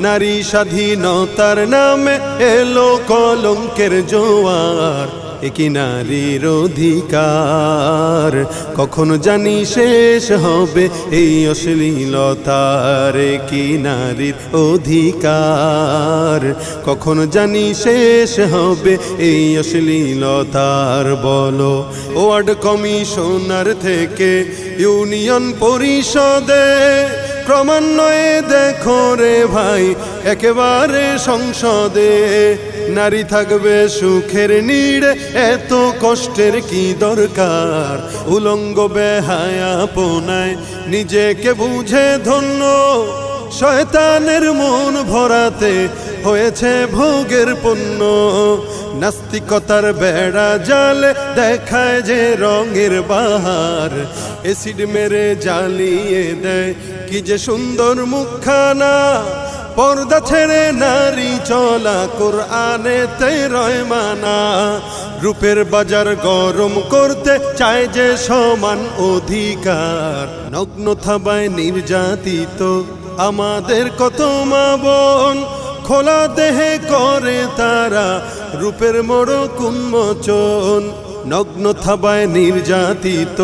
নারী স্বাধীনতার নামে এলো কলঙ্কের জোয়ার। একই নারীর অধিকার। কখনো জানি শেষ হবে এই অশ্লীলতার কি নারীর অধিকার। কখনো জানি শেষ হবে এই অশ্লীলতার, বলো। ওয়ার্ড কমিশনার থেকে ইউনিয়ন পরিষদে ক্রমান্বয়ে দেখো রে ভাই, একেবারে সংসদে। নারী থাকবে সুখের নিড়ে, এত কষ্টের কি দরকার? উলঙ্গ বেহায়া পোনায় নিজেকে বুঝে ধন্য। শয়তানের মন ভরাতে হয়েছে ভোগের পণ্য। নাস্তিকতার বেড়া জালে দেখায় যে রঙের বাহার। এসিড মেরে জ্বালিয়ে দেয় কি যে সুন্দর মুখখানা। পর্দা ছেড়ে নারী চলা কোরআনে রয় মানা রূপের বাজার গরম করতে চায় যে সমান অধিকার। নগ্ন থাবায় নির্যাতিত আমাদের কত মা বোন। খোলা দেহে করে তারা রূপের মোড় কুন্মোচন নগ্ন থাবায় নির্যাতিত।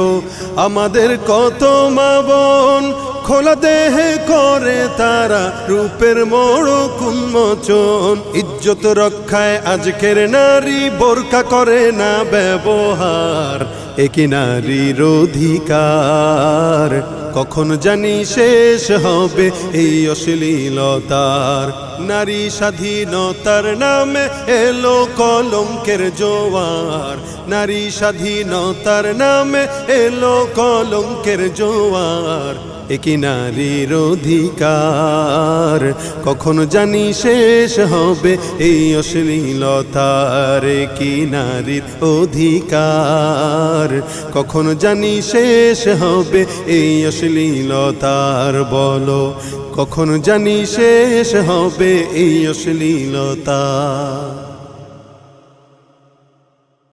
আমাদের কত মা বোন, খোলা দেহে করে তারা রূপের মোড় কুন্মোচন ইজ্জত রক্ষায় আজকের নারী বোরকা করে না ব্যবহার একই নারীর অধিকার। কখন জানি শেষ হবে এই অশ্লীলতার। নারী স্বাধীনতার নামে এলো কলঙ্কের জোয়ার। নারী স্বাধীনতার নামে এলো কলঙ্কের জোয়ার। একই নারীর অধিকার। কখনো জানি শেষ হবে এই অশ্লীলতার কি নারীর অধিকার। কখনো জানি শেষ হবে এই অশ্লীলতার, বলো। কখনো জানি শেষ হবে এই অশ্লীলতা।